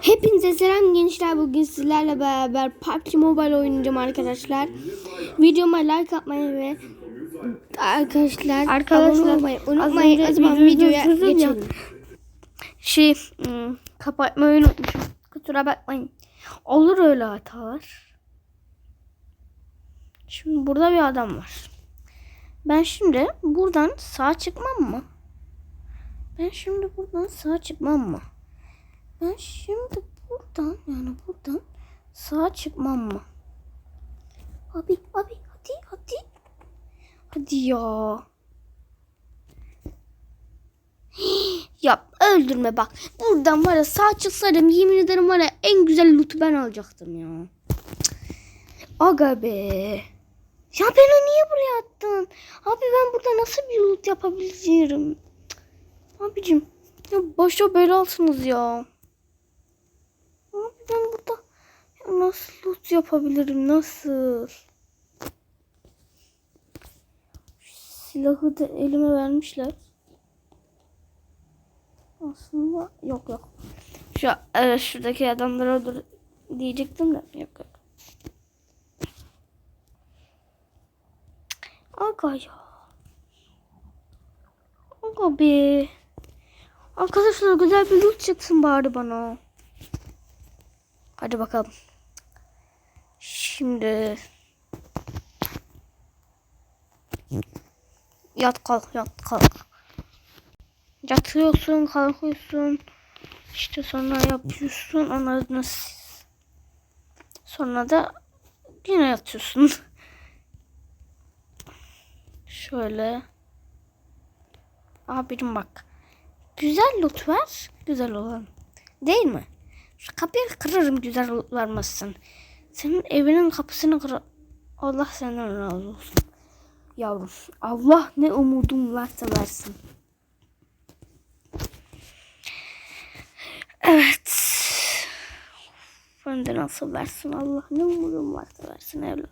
Hepinize selam gençler. Bugün sizlerle beraber PUBG Mobile oynayacağım arkadaşlar. Videoma like atmayı ve arkadaşlar Arkadaşlar, abone olmayı az unutmayın. önce O zaman videoya durdurdum ya. geçelim. Şey hmm, kapatmayı unutmuşum. Kusura bakmayın. Olur öyle hatalar. Şimdi burada bir adam var. Ben şimdi buradan sağ çıkmam mı? Ben şimdi buradan sağ çıkmam mı? Ben şimdi buradan yani buradan sağ çıkmam mı? Abi abi hadi hadi. Hadi ya. Ya öldürme bak. Buradan var ya sağ çıksaydım yemin ederim var ya en güzel loot'u ben alacaktım ya. Aga be. Ya beni niye buraya attın? Abi ben burada nasıl bir loot yapabilirim? Abicim ya başa belalsınız ya. Ben burada nasıl loot yapabilirim nasıl? Silahı da elime vermişler. Aslında yok yok. Şu e, şuradaki adamları öldür diyecektim de yok yok. Aga ya. Aga be. Arkadaşlar güzel bir loot çıksın bari bana. Hadi bakalım. Şimdi yat kalk yat kalk. Yatıyorsun, kalkıyorsun. İşte sonra yapıyorsun. Ondan sonra da yine yatıyorsun. Şöyle. Abicim bak. Güzel loot var. Güzel olan. Değil mi? Şu kapıyı kırarım güzel vermezsin. Senin evinin kapısını kır. Allah senden razı olsun. Yavrum. Allah ne umudum varsa versin. Evet. Ben de nasıl versin Allah ne umudum varsa versin evlat.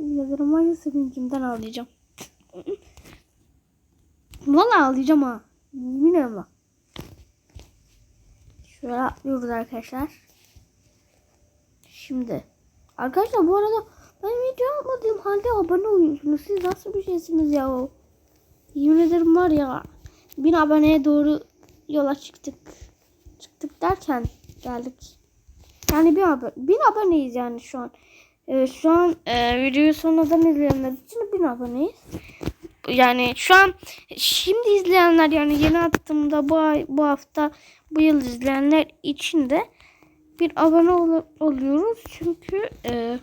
Var ya sevincimden ağlayacağım. Valla ağlayacağım ha. Yemin ederim bak. Şöyle atlıyoruz arkadaşlar. Şimdi. Arkadaşlar bu arada ben video yapmadığım halde abone oluyorsunuz. Siz nasıl bir şeysiniz ya? Yemin ederim var ya. Bin aboneye doğru yola çıktık. Çıktık derken geldik. Yani bir abone, bin aboneyiz yani şu an. Ee, şu an e, videoyu sonradan izleyenler için bin aboneyiz. Yani şu an şimdi izleyenler yani yeni attığımda bu ay, bu hafta bu yıl izleyenler için de bir abone ol- oluyoruz. Çünkü e,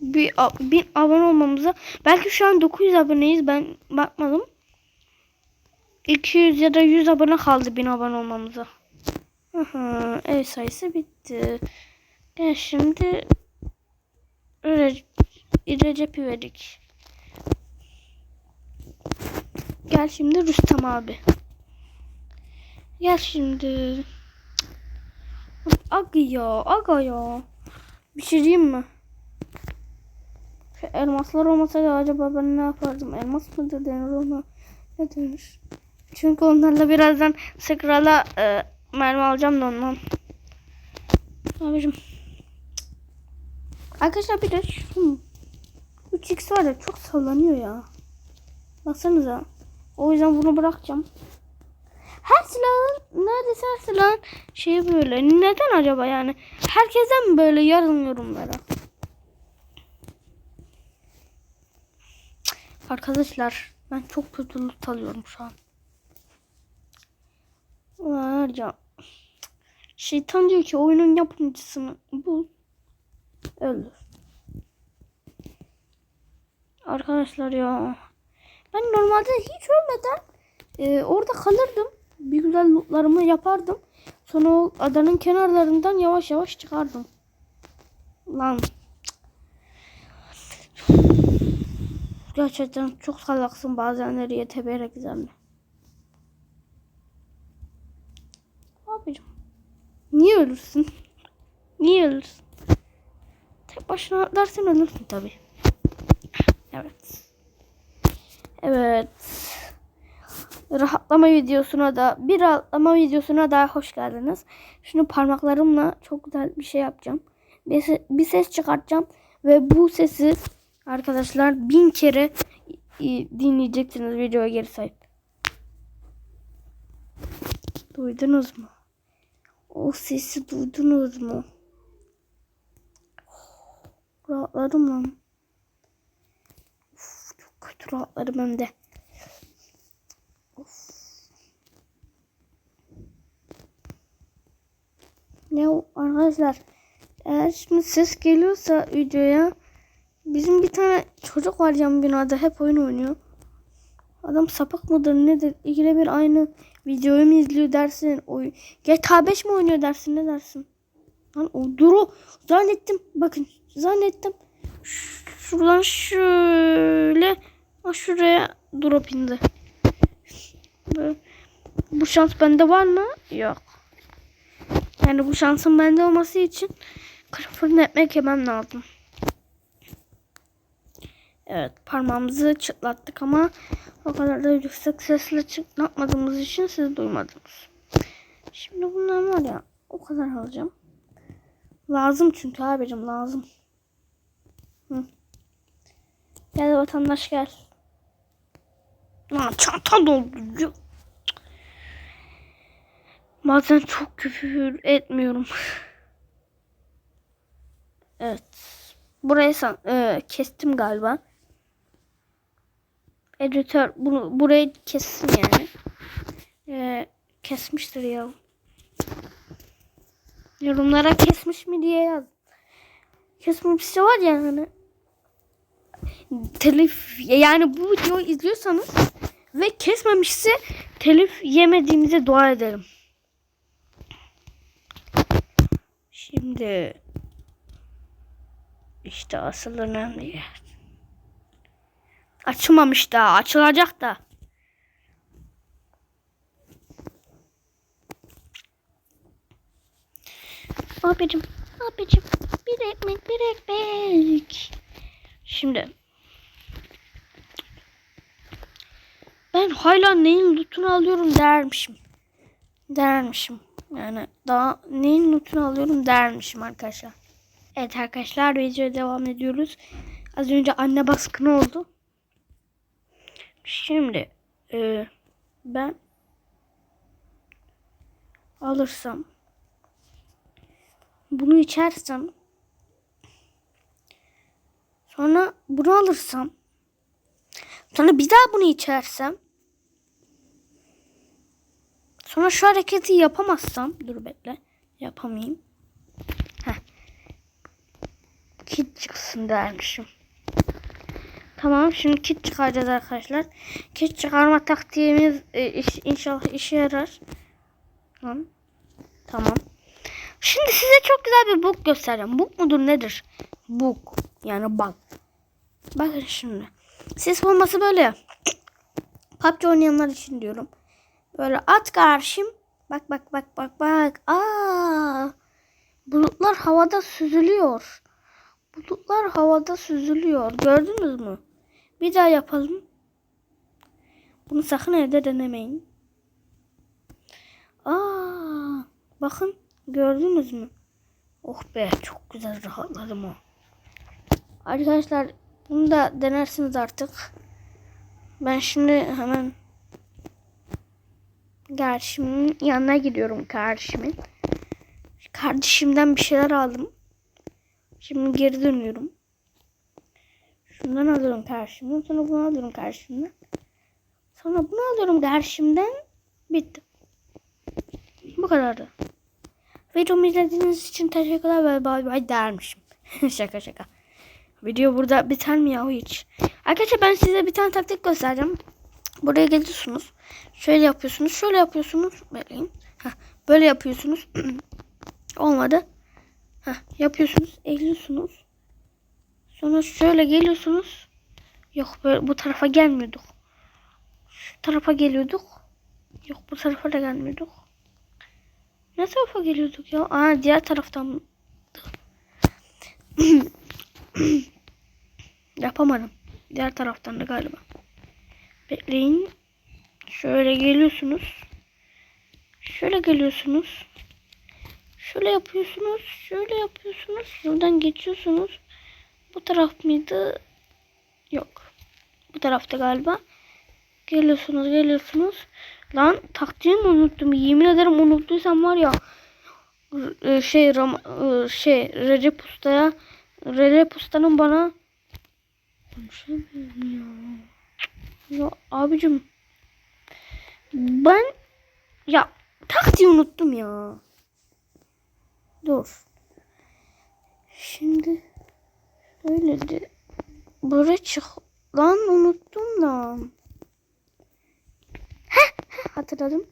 bir bin abone olmamıza belki şu an 900 aboneyiz ben bakmadım. 200 ya da 100 abone kaldı 1000 abone olmamıza. Aha, ev sayısı bitti. Gel şimdi Re Recep İvedik. Gel şimdi Rüstem abi. Gel şimdi. Aga ya, aga ya. Bir şey mi? Şu elmaslar olmasaydı acaba ben ne yapardım? Elmas mıdır denir ona? Ne denir? Çünkü onlarla birazdan sıkrala e, mermi alacağım da ondan. Abicim. Arkadaşlar bir de şu 3x var ya çok sallanıyor ya. Baksanıza. O yüzden bunu bırakacağım. Her silahın neredeyse her silahın şeyi böyle. Neden acaba yani? Herkesten böyle yarın yorumlara? Arkadaşlar ben çok kötü loot alıyorum şu an. Var ya. Şeytan diyor ki oyunun yapımcısını bul. Öldür. Arkadaşlar ya. Ben normalde hiç ölmeden e, orada kalırdım. Bir güzel lootlarımı yapardım. Sonra o adanın kenarlarından yavaş yavaş çıkardım. Lan. Gerçekten çok salaksın bazenleri yeteberek zemle. Abicim. Niye ölürsün? Niye ölürsün? Tek başına atlarsan ölürsün tabi. Evet. Evet. Rahatlama videosuna da bir rahatlama videosuna daha hoş geldiniz. Şimdi parmaklarımla çok güzel bir şey yapacağım. Bir, se- bir ses çıkartacağım ve bu sesi arkadaşlar bin kere dinleyeceksiniz videoya geri sahip. Duydunuz mu? O sesi duydunuz mu? Rahatladım lan. Uf, çok kötü rahatladım hem de. Ya arkadaşlar eğer şimdi ses geliyorsa videoya bizim bir tane çocuk var yan binada hep oyun oynuyor. Adam sapık mıdır nedir? İkide bir aynı videoyu mu izliyor dersin? Oy GTA 5 mi oynuyor dersin ne dersin? Lan o duru zannettim bakın zannettim. Şuradan şöyle şuraya drop indi. Bu şans bende var mı? Yok. Yani bu şansın bende olması için kırık fırın ekmek yemem lazım. Evet parmağımızı çıtlattık ama o kadar da yüksek sesle çıtlatmadığımız için siz duymadınız. Şimdi bunlar var ya o kadar alacağım. Lazım çünkü abicim lazım. Hı. Gel vatandaş gel. Lan çanta doldu. Bazen çok küfür etmiyorum. evet. Burayı san, e, kestim galiba. Editör bunu burayı kessin yani. E, kesmiştir ya. Yorumlara kesmiş mi diye yaz. Kesmemişse var ya hani. Telif yani bu videoyu izliyorsanız ve kesmemişse telif yemediğimize dua edelim. Şimdi işte asıl önemli yer. Açılmamış daha. Açılacak da. Abicim, abicim. Bir ekmek, bir ekmek. Şimdi. Ben hala neyin lootunu alıyorum dermişim. Dermişim. Yani daha neyin lootunu alıyorum dermişim arkadaşlar. Evet arkadaşlar videoya devam ediyoruz. Az önce anne baskını oldu. Şimdi e, ben alırsam bunu içersem sonra bunu alırsam sonra bir daha bunu içersem sonra şu hareketi yapamazsam dur bekle yapamayayım kit çıksın dermişim. Tamam şimdi kit çıkaracağız arkadaşlar. Kit çıkarma taktiğimiz e, iş- inşallah işe yarar. Tamam. Tamam. Şimdi size çok güzel bir bug göstereceğim. Bug mudur nedir? Bug. Yani bug. Bakın şimdi. Ses olması böyle. PUBG oynayanlar için diyorum. Böyle at karşım. Bak bak bak bak bak. Aa! Bulutlar havada süzülüyor. Bulutlar havada süzülüyor. Gördünüz mü? Bir daha yapalım. Bunu sakın evde denemeyin. Aa, bakın gördünüz mü? Oh be çok güzel rahatladım o. Arkadaşlar bunu da denersiniz artık. Ben şimdi hemen kardeşimin yanına gidiyorum kardeşimin. Kardeşimden bir şeyler aldım. Şimdi geri dönüyorum. Şundan alıyorum karşımdan. Sonra bunu alıyorum karşımdan. Sonra bunu alıyorum karşımdan. Bitti. Bu kadardı. Videomu izlediğiniz için teşekkürler ve bay bay dermişim. şaka şaka. Video burada biter mi ya hiç? Arkadaşlar ben size bir tane taktik göstereceğim. Buraya geliyorsunuz. Şöyle yapıyorsunuz. Şöyle yapıyorsunuz. Bekleyin. Böyle yapıyorsunuz. Olmadı. Heh, yapıyorsunuz. Eğiliyorsunuz. Sonra şöyle geliyorsunuz. Yok böyle bu tarafa gelmiyorduk. Şu tarafa geliyorduk. Yok bu tarafa da gelmiyorduk. Ne tarafa geliyorduk ya? Aa diğer taraftan. Yapamadım. Diğer taraftan da galiba. Bekleyin. Şöyle geliyorsunuz. Şöyle geliyorsunuz. Şöyle yapıyorsunuz. Şöyle yapıyorsunuz. Şuradan geçiyorsunuz. Bu taraf mıydı? Yok. Bu tarafta galiba. Geliyorsunuz geliyorsunuz. Lan taktiğimi unuttum. Yemin ederim unuttuysam var ya e, şey Ram e, şey Recep Usta'ya Recep Usta'nın bana konuşamıyorum ya. Ya abicim ben ya taktiği unuttum ya. Dur. Şimdi öyle de böyle çık lan unuttum lan. Heh, heh, hatırladım.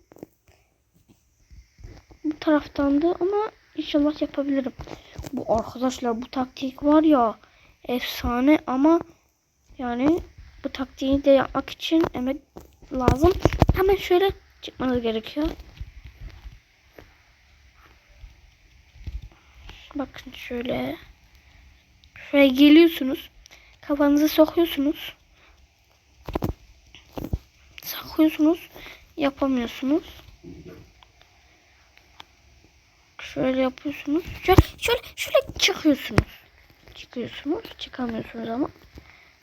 Bu taraftandı ama inşallah yapabilirim. Bu arkadaşlar bu taktik var ya efsane ama yani bu taktiği de yapmak için emek lazım. Hemen şöyle çıkmanız gerekiyor. Bakın şöyle. Şuraya geliyorsunuz. Kafanızı sokuyorsunuz. Sokuyorsunuz. Yapamıyorsunuz. Şöyle yapıyorsunuz. Şöyle, şöyle, şöyle çıkıyorsunuz. Çıkıyorsunuz. Çıkamıyorsunuz ama.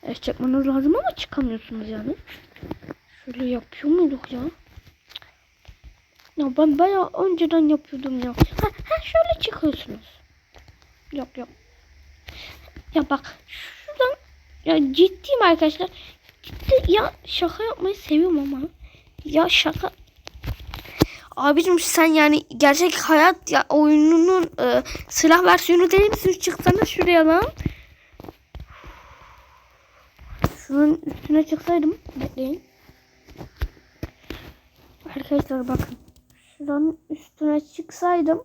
Evet çıkmanız lazım ama çıkamıyorsunuz yani. Şöyle yapıyor muyduk ya? Ya ben bayağı önceden yapıyordum ya. Ha, ha şöyle çıkıyorsunuz. Yok yok. Ya bak şuradan ya ciddiyim arkadaşlar. Ciddi ya şaka yapmayı seviyorum ama. Ya şaka Abicim sen yani gerçek hayat ya oyununun e, silah versiyonu değil misin? Çıksana şuraya lan. Şunun üstüne çıksaydım. Bekleyin. Arkadaşlar bakın. Şuranın üstüne çıksaydım.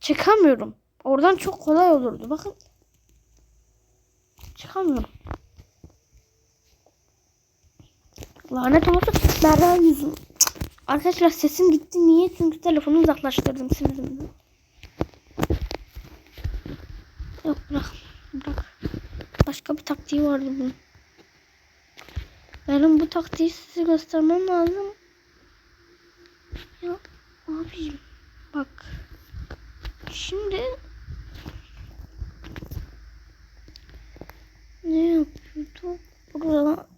Çıkamıyorum. Oradan çok kolay olurdu. Bakın. Çıkamıyorum. Lanet olsun. Berra yüzüm. Arkadaşlar sesim gitti. Niye? Çünkü telefonu uzaklaştırdım sinizimden. Yok bırak. Bırak. Başka bir taktiği vardı bunun. Benim bu taktiği size göstermem lazım. Ya abicim bak. Şimdi ne yapıyorduk? Burada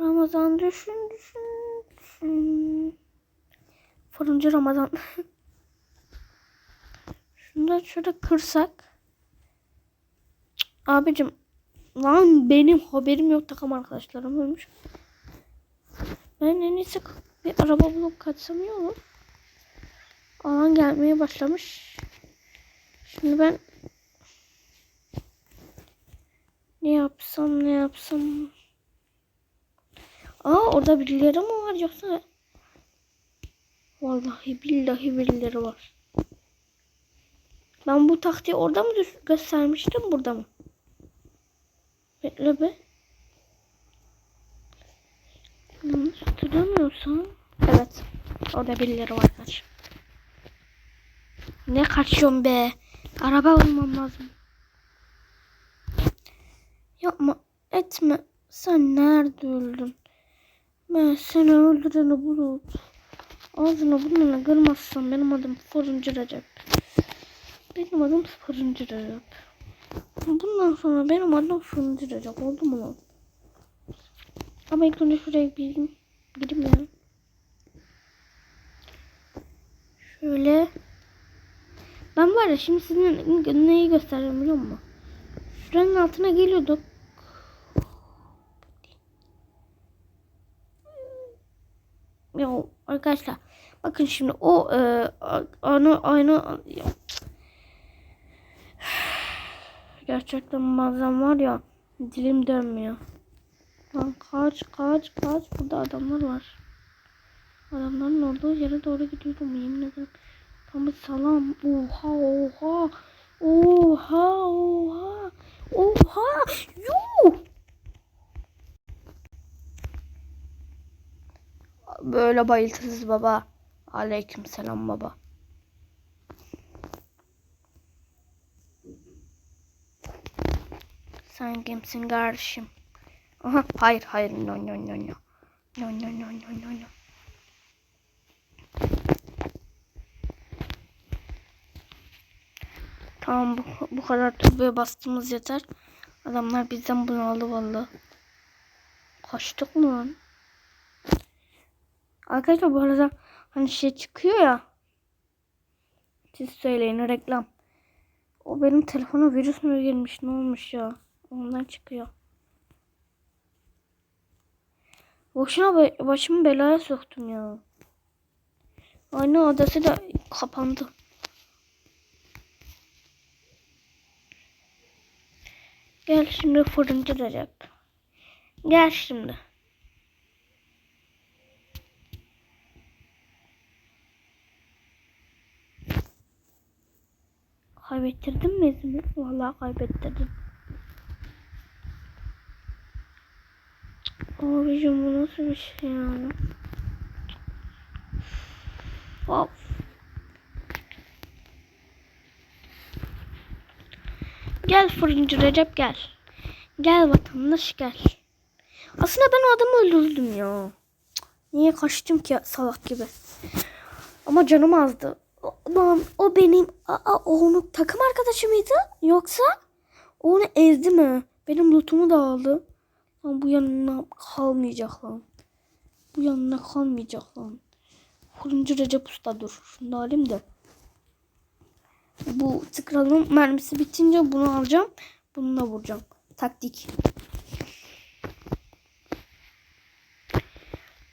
Ramazan düşün düşün düşün. Fırıncı Ramazan. Şunu da şöyle kırsak. Abicim lan benim haberim yok takım arkadaşlarım ölmüş. Ben en iyisi bir araba bulup kaçsam iyi olur. Alan gelmeye başlamış. Şimdi ben ne yapsam ne yapsam. Aa orada birileri mi var yoksa? Vallahi billahi birileri var. Ben bu taktiği orada mı göstermiştim burada mı? Bekle be. Yanlış hatırlamıyorsam. Evet. Orada birileri var kaç. Ne kaçıyorum be? Araba olmam lazım. Yapma. Etme. Sen nerede öldün? Ben seni öldüreni bulup ağzına burnuna kırmazsam benim adım Fırıncı Recep. Benim adım Fırıncı Recep. Bundan sonra benim Fırıncı Recep oldu mu lan? Ama ilk önce şuraya gideyim. Gideyim ya. Şöyle. Ben var ya şimdi sizin neyi göstereceğim biliyor musun? Şuranın altına geliyorduk. Ya arkadaşlar bakın şimdi o e, aynı aynı ya. Gerçekten bazen var ya dilim dönmüyor. Lan kaç kaç kaç burada adamlar var. Adamların olduğu yere doğru gidiyorum yemin ederim. Tam salam. Oha oha. Oha oha. Oha. Yuh. Böyle bayıltısız baba. Aleyküm selam baba. Sen kimsin kardeşim? Aha hayır hayır no no no no. No no no no no no. Tamam bu, bu kadar turboya bastığımız yeter. Adamlar bizden bunu aldı valla. Kaçtık mı lan? Arkadaşlar bu arada hani şey çıkıyor ya. Siz söyleyin reklam. O benim telefona virüs mü girmiş ne olmuş ya? Ondan çıkıyor. Boşuna başımı belaya soktum ya. Aynı odası da kapandı. Gel şimdi fırıncı Recep. Gel şimdi. Kaybettirdim mi izimi? Vallahi kaybettirdim. Abicim bu nasıl bir şey yani? Of. Gel fırıncı Recep gel. Gel vatandaş gel. Aslında ben o adamı öldürdüm ya. Niye kaçtım ki salak gibi. Ama canım azdı. Lan o benim aa, o onun takım arkadaşı mıydı? Yoksa onu ezdi mi? Benim lootumu da aldı. Lan bu yanına kalmayacak lan. Bu yanına kalmayacak lan. Fırıncı Recep Usta dur. Şunu da alayım da. Bu tıkralın mermisi bitince bunu alacağım. Bununla vuracağım. Taktik.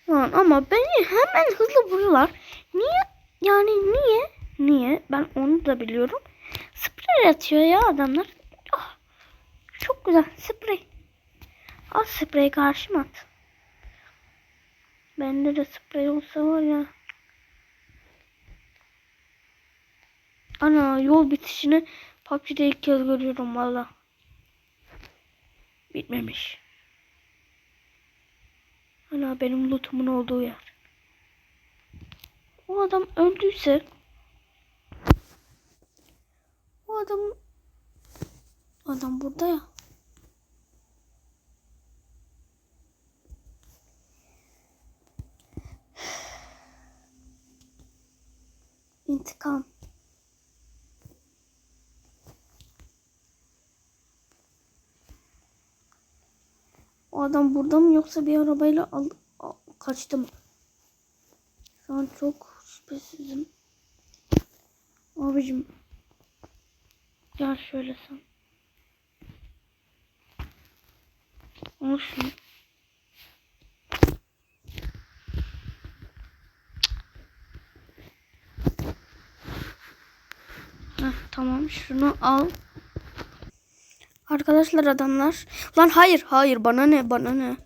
Lan ama beni hemen hızlı vuruyorlar. Niye? Yani niye? Niye? Ben onu da biliyorum. Sprey atıyor ya adamlar. Ah, çok güzel. Sprey. Al sprey karşıma at. Bende de sprey olsa var ya. Ana yol bitişini PUBG'de ilk kez görüyorum valla. Bitmemiş. Ana benim lootumun olduğu yer. O adam öldüyse o adam adam burada ya. İntikam. O adam burada mı yoksa bir arabayla al, al- kaçtı mı? Şu an çok şüphesizim. Abicim. Gel şöyle sen. Al şunu. Heh, şunu al. Arkadaşlar adamlar. Lan hayır hayır bana ne bana ne.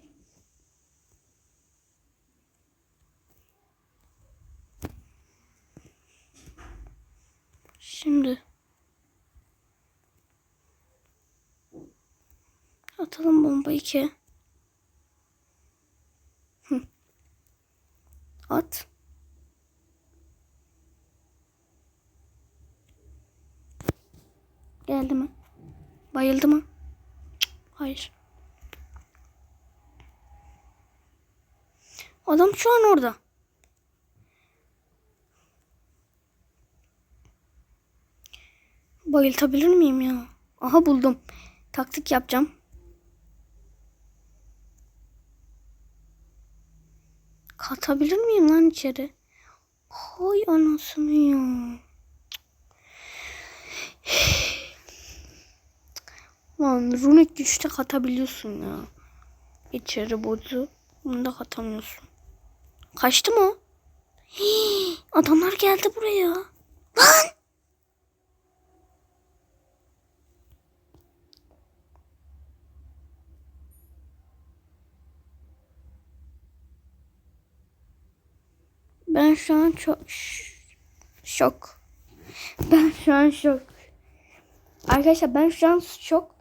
Şimdi. Atalım bomba iki. Hı. At. Geldi mi? Bayıldı mı? Cık, Hayır. Adam şu an orada. Bayıltabilir miyim ya? Aha buldum. Taktik yapacağım. Katabilir miyim lan içeri? Hay anasını ya. Lan runik güçte katabiliyorsun ya. İçeri bozu. Bunu da katamıyorsun. Kaçtı mı? Hii, adamlar geldi buraya. Lan! Ben şu an çok şok. Ben şu an şok. Arkadaşlar ben şu an şok.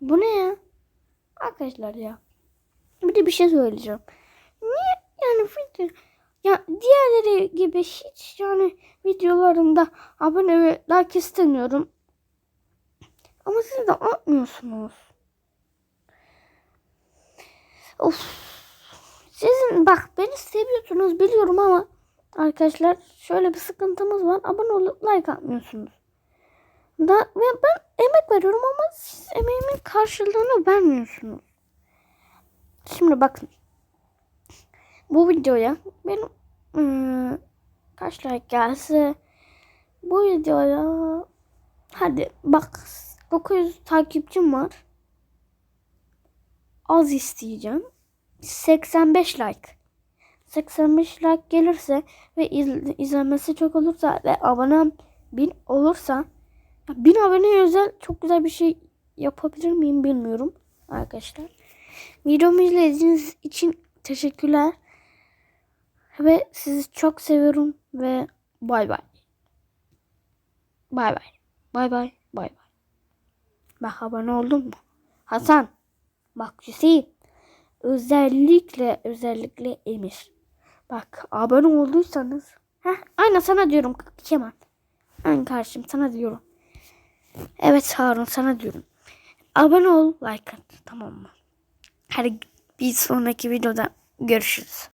Bu ne ya? Arkadaşlar ya. Bir de bir şey söyleyeceğim. Niye yani video ya diğerleri gibi hiç yani videolarında abone ve like istemiyorum. Ama siz de atmıyorsunuz. Of. Sizin bak beni seviyorsunuz biliyorum ama arkadaşlar şöyle bir sıkıntımız var. Abone olup like atmıyorsunuz. Da ve ben emek veriyorum ama siz emeğimin karşılığını vermiyorsunuz. Şimdi bakın. Bu videoya benim ıı, kaç like gelse bu videoya hadi bak 900 takipçim var. Az isteyeceğim. 85 like. 85 like gelirse ve iz- izlenmesi çok olursa ve abonem 1000 olursa 1000 aboneye özel çok güzel bir şey yapabilir miyim bilmiyorum arkadaşlar. Videomu izlediğiniz için teşekkürler. Ve sizi çok seviyorum ve bay bay. Bay bay. Bay bay. Bay bay. Bak abone oldun mu? Hasan. Bak Hüseyin. Özellikle özellikle Emir. Bak abone olduysanız. Heh, aynen sana diyorum Kemal. Aynen karşım sana diyorum. Evet Harun sana diyorum. Abone ol, like at. Tamam mı? Hadi bir sonraki videoda görüşürüz.